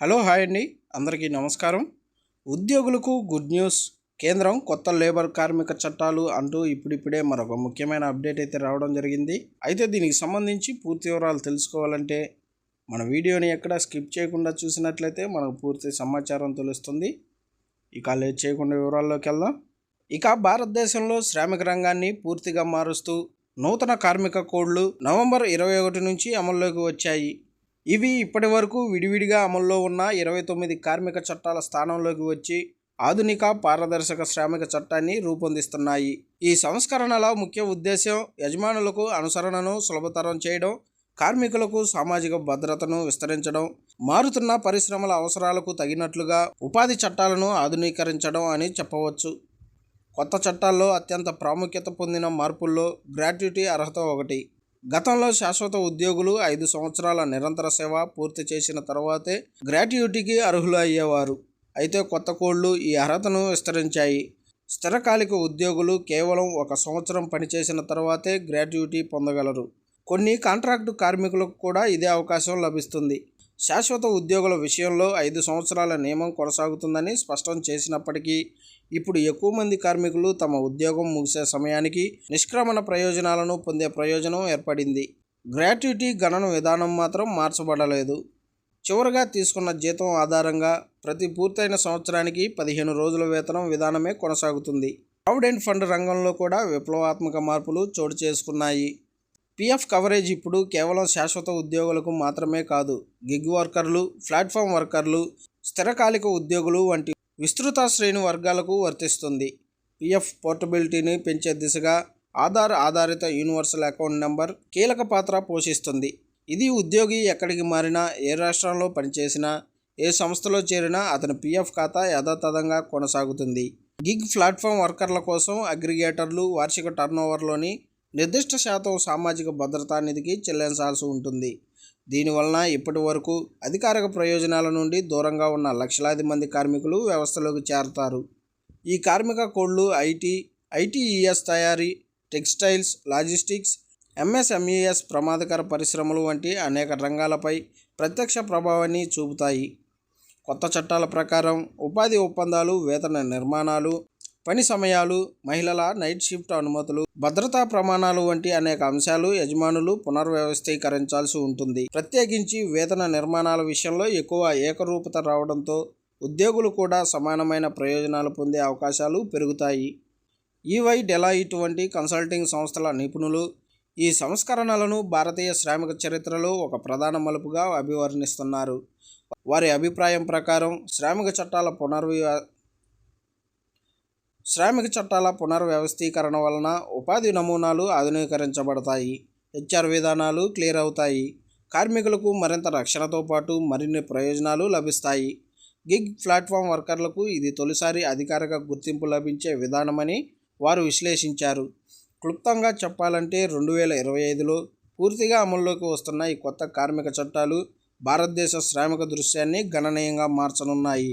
Hello hi అండి. అందరికీ నమస్కారం. ఉద్యోగులకు గుడ్ న్యూస్. కేంద్రం కొత్త లేబర్ కార్మిక చట్టాలు అంటూ ఇప్పుడిప్పుడే మరొక ముఖ్యమైన అప్డేట్ అయితే రావడం జరిగింది. అయితే దీనికి సంబంధించి పూర్తి వివరాలు తెలుసుకోవాలంటే మన వీడియోని ఎక్కడ స్కిప్ చేయకుండా చూసినట్లయితే మనకు పూర్తి సమాచారం తెలుస్తుంది. ఇక లేట్ చేయకుండా వివరాల్లోకి వెళ్దాం. ఇక భారతదేశంలో శ్రామిక రంగాన్ని పూర్తిగా మారుస్తూ నూతన కార్మిక కోడ్లు నవంబర్ ఇరవై ఒకటి నుంచి అమల్లోకి వచ్చాయి. ఇవి ఇప్పటి వరకు విడివిడిగా అమల్లో ఉన్న ఇరవై తొమ్మిది కార్మిక చట్టాల స్థానంలోకి వచ్చి ఆధునిక పారదర్శక శ్రామిక చట్టాన్ని రూపొందిస్తున్నాయి. ఈ సంస్కరణల ముఖ్య ఉద్దేశం యజమానులకు అనుసరణను సులభతరం చేయడం కార్మికులకు సామాజిక భద్రతను విస్తరించడం మారుతున్న పరిశ్రమల అవసరాలకు తగినట్లుగా ఉపాధి చట్టాలను ఆధునీకరించడం అని చెప్పవచ్చు. కొత్త చట్టాల్లో అత్యంత ప్రాముఖ్యత పొందిన మార్పుల్లో గ్రాట్యుటీ అర్హత ఒకటి. గతంలో శాశ్వత ఉద్యోగులు ఐదు సంవత్సరాల నిరంతర సేవ పూర్తి చేసిన తర్వాతే గ్రాట్యుటీకి అర్హులు అయ్యేవారు. అయితే కొత్త కోళ్ళు ఈ అర్హతను విస్తరించాయి. స్థిరకాలిక ఉద్యోగులు కేవలం ఒక సంవత్సరం పనిచేసిన తర్వాతే గ్రాట్యుటీ పొందగలరు. కొన్ని కాంట్రాక్టు కార్మికులకు కూడా ఇదే అవకాశం లభిస్తుంది. శాశ్వత ఉద్యోగుల విషయంలో ఐదు సంవత్సరాల నియమం కొనసాగుతుందని స్పష్టం చేసినప్పటికీ ఇప్పుడు ఎక్కువ మంది కార్మికులు తమ ఉద్యోగం ముగిసే సమయానికి నిష్క్రమణ ప్రయోజనాలను పొందే ప్రయోజనం ఏర్పడింది. గ్రాట్యుటీ గణన విధానం మాత్రం మార్చబడలేదు. చివరగా తీసుకున్న జీతం ఆధారంగా ప్రతి పూర్తయిన సంవత్సరానికి పదిహేను రోజుల వేతనం విధానమే కొనసాగుతుంది. ప్రావిడెంట్ ఫండ్ రంగంలో కూడా విప్లవాత్మక మార్పులు చోటు చేసుకున్నాయి. పిఎఫ్ కవరేజ్ ఇప్పుడు కేవలం శాశ్వత ఉద్యోగులకు మాత్రమే కాదు గిగ్ వర్కర్లు ప్లాట్ఫామ్ వర్కర్లు స్థిరకాలిక ఉద్యోగులు వంటి విస్తృత శ్రేణి వర్గాలకు వర్తిస్తుంది. పిఎఫ్ పోర్టబిలిటీని పెంచే దిశగా ఆధార్ ఆధారిత యూనివర్సల్ అకౌంట్ నెంబర్ కీలక పాత్ర పోషిస్తుంది. ఇది ఉద్యోగి ఎక్కడికి మారినా ఏ రాష్ట్రంలో పనిచేసినా ఏ సంస్థలో చేరినా అతని పిఎఫ్ ఖాతా యథాతథంగా కొనసాగుతుంది. గిగ్ ప్లాట్ఫామ్ వర్కర్ల కోసం అగ్రిగేటర్లు వార్షిక టర్నోవర్లోని నిర్దిష్ట శాతం సామాజిక భద్రతా నిధికి చెల్లించాల్సి ఉంటుంది. దీనివలన ఇప్పటి వరకు అధికారిక ప్రయోజనాల నుండి దూరంగా ఉన్న లక్షలాది మంది కార్మికులు వ్యవస్థలోకి చేరతారు. ఈ కార్మిక కోడ్లు ఐటీ ఐటీఈఎస్ తయారీ టెక్స్టైల్స్ లాజిస్టిక్స్ ఎంఎస్ఎంఈఎస్ ప్రమాదకర పరిశ్రమలు వంటి అనేక రంగాలపై ప్రత్యక్ష ప్రభావాన్ని చూపుతాయి. కొత్త చట్టాల ప్రకారం ఉపాధి ఒప్పందాలు వేతన నిర్మాణాలు పని సమయాలు మహిళల నైట్ షిఫ్ట్ అనుమతులు భద్రతా ప్రమాణాలు వంటి అనేక అంశాలు యజమానులు పునర్వ్యవస్థీకరించాల్సి ఉంటుంది. ప్రత్యేకించి వేతన నిర్మాణాల విషయంలో ఎక్కువ ఏకరూపత రావడంతో ఉద్యోగులు కూడా సమానమైన ప్రయోజనాలు పొందే అవకాశాలు పెరుగుతాయి. ఈవై డెలాయిట్ వంటి కన్సల్టింగ్ సంస్థల నిపుణులు ఈ సంస్కరణలను భారతీయ శ్రామిక చరిత్రలో ఒక ప్రధాన మలుపుగా అభివర్ణిస్తున్నారు. వారి అభిప్రాయం ప్రకారం శ్రామిక చట్టాల పునర్వ్య శ్రామిక చట్టాల పునర్వ్యవస్థీకరణ వలన ఉపాధి నమూనాలు ఆధునీకరించబడతాయి. హెచ్ఆర్ విధానాలు క్లియర్ అవుతాయి. కార్మికులకు మరింత రక్షణతో పాటు మరిన్ని ప్రయోజనాలు లభిస్తాయి. గిగ్ ప్లాట్ఫామ్ వర్కర్లకు ఇది తొలిసారి అధికారిక గుర్తింపు లభించే విధానమని వారు విశ్లేషించారు. క్లుప్తంగా చెప్పాలంటే రెండు వేల ఇరవై ఐదులో పూర్తిగా అమల్లోకి వస్తున్న ఈ కొత్త కార్మిక చట్టాలు భారతదేశ శ్రామిక దృశ్యాన్ని గణనీయంగా మార్చనున్నాయి.